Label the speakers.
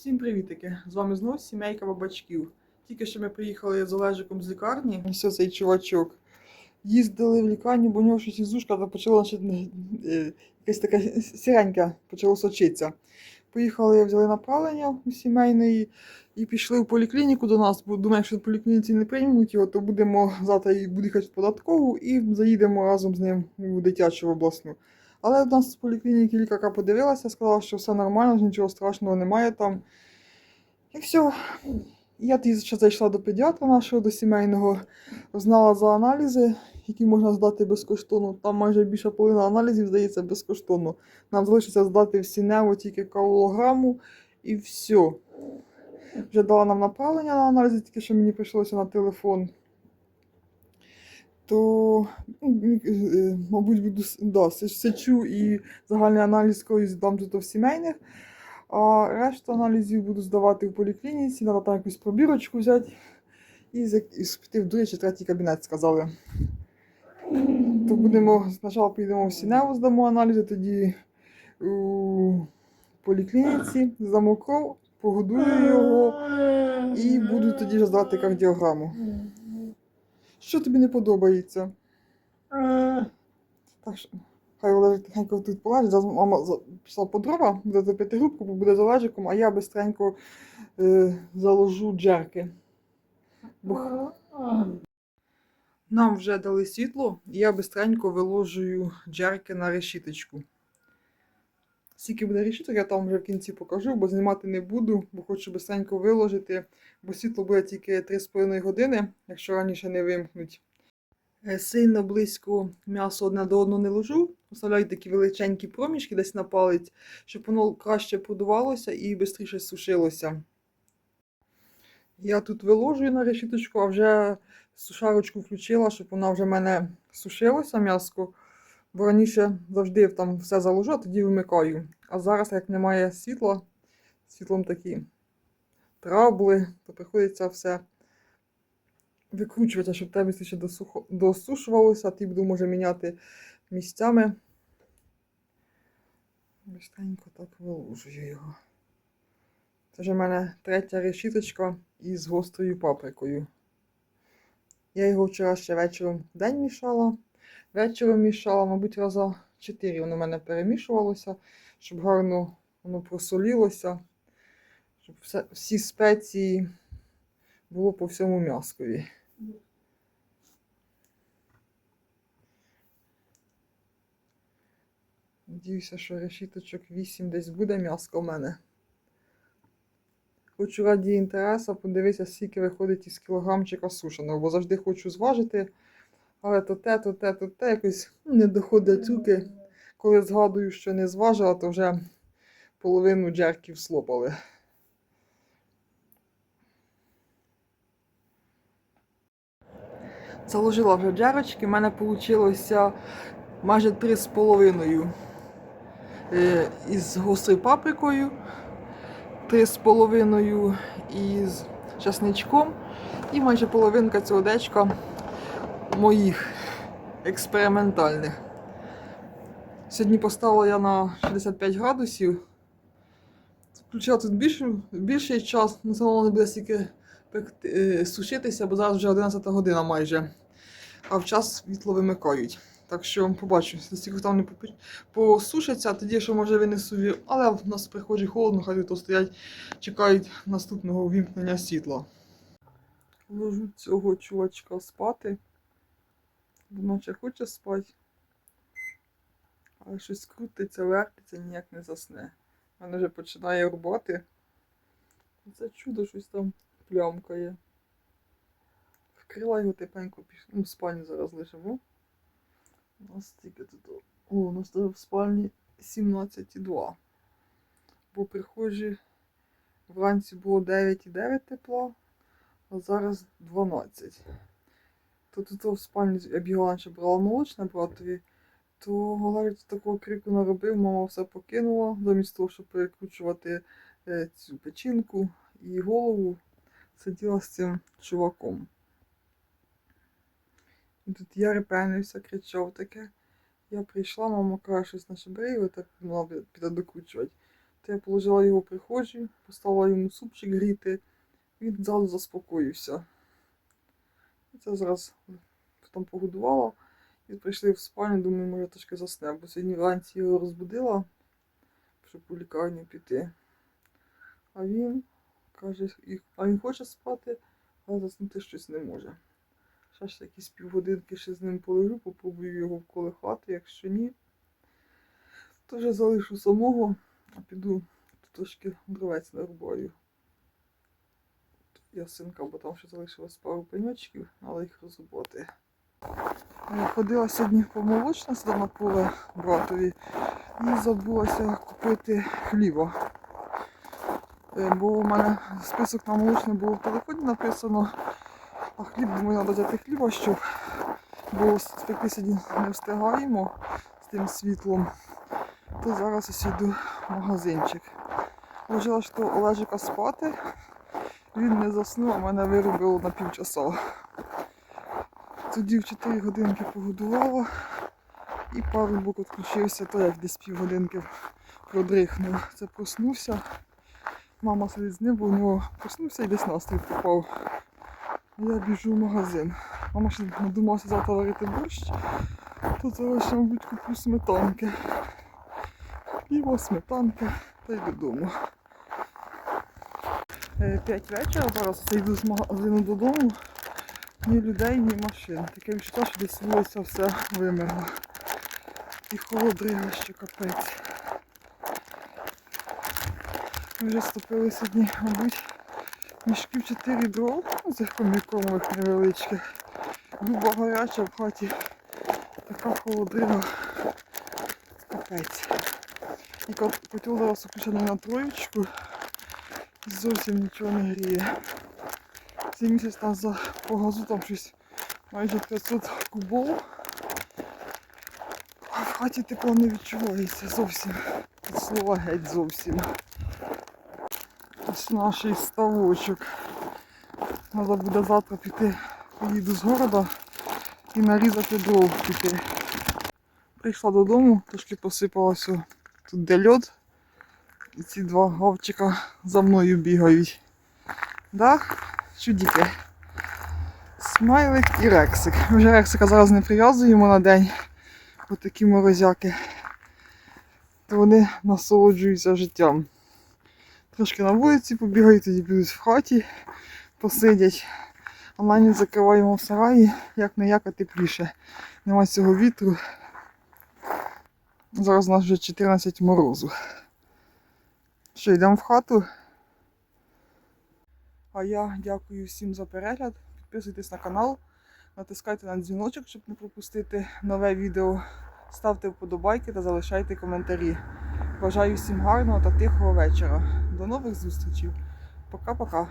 Speaker 1: Всім привітики! З вами знову сімейка бабачків. Тільки що ми приїхали з Олежиком з лікарні. Ось цей чувачок. Їздили в лікарню, бо у нього щось із ушка та значить, е, якась така сіренька почало сочитися. Поїхали, взяли направлення у сімейної і пішли в поліклініку до нас, бо думаю, якщо в поліклініці не приймуть його, то будемо завтра їхати в податкову і заїдемо разом з ним у дитячу обласну. Але в нас з поліклініки лікарка подивилася, сказала, що все нормально, нічого страшного немає там. І все. Я ще зайшла до педіатра нашого, до сімейного, знала за аналізи, які можна здати безкоштовно. Там майже більша половина аналізів здається безкоштовно. Нам залишиться здати всі нево, тільки каулограму і все. Вже дала нам направлення на аналізи, тільки що мені прийшлося на телефон. То, ну, е, мабуть, буду да, се- сечу і загальний аналіз колись здам тут в сімейних. А решту аналізів буду здавати в поліклініці, треба там якусь пробірочку взяти і і в другий чи третій кабінет, сказали. То будемо спочатку підемо в Сіневу, здамо аналізи, тоді у поліклініці здамо кров, погодую його і буду тоді здавати кардіограму. Що тобі не подобається? Так що, хай Олежик тихенько тут полежить. Зараз мама за- пішла по дрова, буде запити грубку, буде з Олежиком, а я бистренько е, заложу джерки. Бо нам вже дали світло, і я бистренько виложую джерки на решіточку. Скільки буде решіток, я там вже в кінці покажу, бо знімати не буду, бо хочу бистренько виложити, бо світло буде тільки 3,5 години, якщо раніше не вимкнуть. Е, Сильно близько м'ясо одне до одного не ложу. Оставляю такі величенькі проміжки десь на палець, щоб воно краще продувалося і швидше сушилося. Я тут виложую на решіточку, а вже сушарочку включила, щоб вона вже в мене сушилося м'яско. Бо раніше завжди там все заложу, а тоді вимикаю. А зараз, як немає світла, світлом такі трабли, то приходиться все викручувати, щоб тебе ще досушувалося, а ти буду може міняти місцями. Бистренько так виложую його. Це вже в мене третя решіточка із гострою паприкою. Я його вчора ще вечором в день мішала. Вечором мішала, мабуть, раза 4 воно в мене перемішувалося, щоб гарно воно просолілося, щоб все, всі спеції було по всьому м'яскові. Надіюся, що решіточок 8 десь буде м'яско в мене. Хочу раді інтересу подивитися, скільки виходить із кілограмчика сушеного, бо завжди хочу зважити. Але то те, то те, то те якось не доходять руки. Коли згадую, що не зважила, то вже половину джерків слопали. Заложила вже джерочки, в мене вийшло майже 3,5 е, із гострою паприкою, 3,5 із часничком і майже половинка цього дечка моїх експериментальних. Сьогодні поставила я на 65 градусів. Включила тут більший, час, на салону не буде стільки пекти- е, сушитися, бо зараз вже 11 година майже. А в час світло вимикають. Так що побачу, стільки там не посушиться, тоді що може винесу. Але в нас приходить холодно, хай то стоять, чекають наступного вімкнення світла. Ложу цього чувачка спати. Наче хоче спати. Але щось крутиться, вертиться, ніяк не засне. Мене вже починає рубати. Це чудо щось там плямкає. Вкрила його тепенько піш... ну, в спальні зараз лишимо. У нас тільки тут. О, у нас в спальні 17,2. Бо приходжі вранці було 9,9 тепла, а зараз 12. То тут в спальні бігала, ще брала молочне братові, то говорить, такого крику наробив, мама все покинула, замість того, щоб перекручувати е, цю печінку і голову, сиділа з цим чуваком. І тут я репенився, кричав таке. Я прийшла, мама каже, щось наче бери, так мала піде докручувати. То я положила його в прихожі, поставила йому супчик гріти, він зразу заспокоївся. Це зараз там погодувала і прийшли в спальню, думаю, може трошки засне, бо сьогодні вранці його розбудила, щоб у лікарню піти. А він каже, а він хоче спати, але заснути щось не може. Ще ж якісь півгодинки ще з ним полежу, попробую його вколихати, якщо ні, то вже залишу самого, а піду трошки дровець нарубаю. Я синка, бо там ще залишилось пару пеньочків, але їх розроботи. Ходила сьогодні по молочниці на поле братові і забулася купити хліба. Е, Бо у мене список на молочне було в телефоні написано, а хліб, думаю, треба взяти хліба, щоб бо спекти сьогодні не встигаємо з тим світлом, то зараз ось йду в магазинчик. Ложила що Олежика спати, він не заснув, а мене вирубило на півчаса. Тоді в 4 годинки погодувала і парубок відключився, то як десь півгодинки продрихнув. Це проснувся. Мама сидить з ним, бо у нього проснувся і десь настрій попав. Я біжу в магазин. Мама ще надумалася завтра варити борщ. То зараз ще, мабуть, куплю сметанки. Піво, сметанка та й додому. Е, П'ять вечора зараз я йду з магазину додому. Ні людей, ні машин. Таке відчуття, що десь вулиця все вимерла. І холодрига, що капець. Ми вже ступили сьогодні, мабуть, мішків 4 дров, ну, цих комікомових невеличких. Дуба гаряча в хаті. Така холодрига. Капець. І кот- котел зараз включений на троєчку. Зовсім нічого не гріє. Цей місяць там за по газу там щось майже 500 кубов. А в хаті тепло не відчувається зовсім. Від слова геть зовсім. Ось наш ставочок. Треба буде завтра піти, поїду з города і нарізати дров піти. Прийшла додому, трошки посипалося тут де льод. Ці два гавчика за мною бігають. Да? Чудіки. Смайлик і рексик. Вже рексика зараз не прив'язуємо на день. Ось такі морозяки. То вони насолоджуються життям. Трошки на вулиці побігають, тоді підуть в хаті, посидять. А на ніч закриваємо в сараї, як не як, а тепліше. Нема цього вітру. Зараз у нас вже 14 морозу. Що, йдемо в хату? А я дякую всім за перегляд. Підписуйтесь на канал, натискайте на дзвіночок, щоб не пропустити нове відео. Ставте вподобайки та залишайте коментарі. Бажаю всім гарного та тихого вечора. До нових зустрічей. Пока-пока.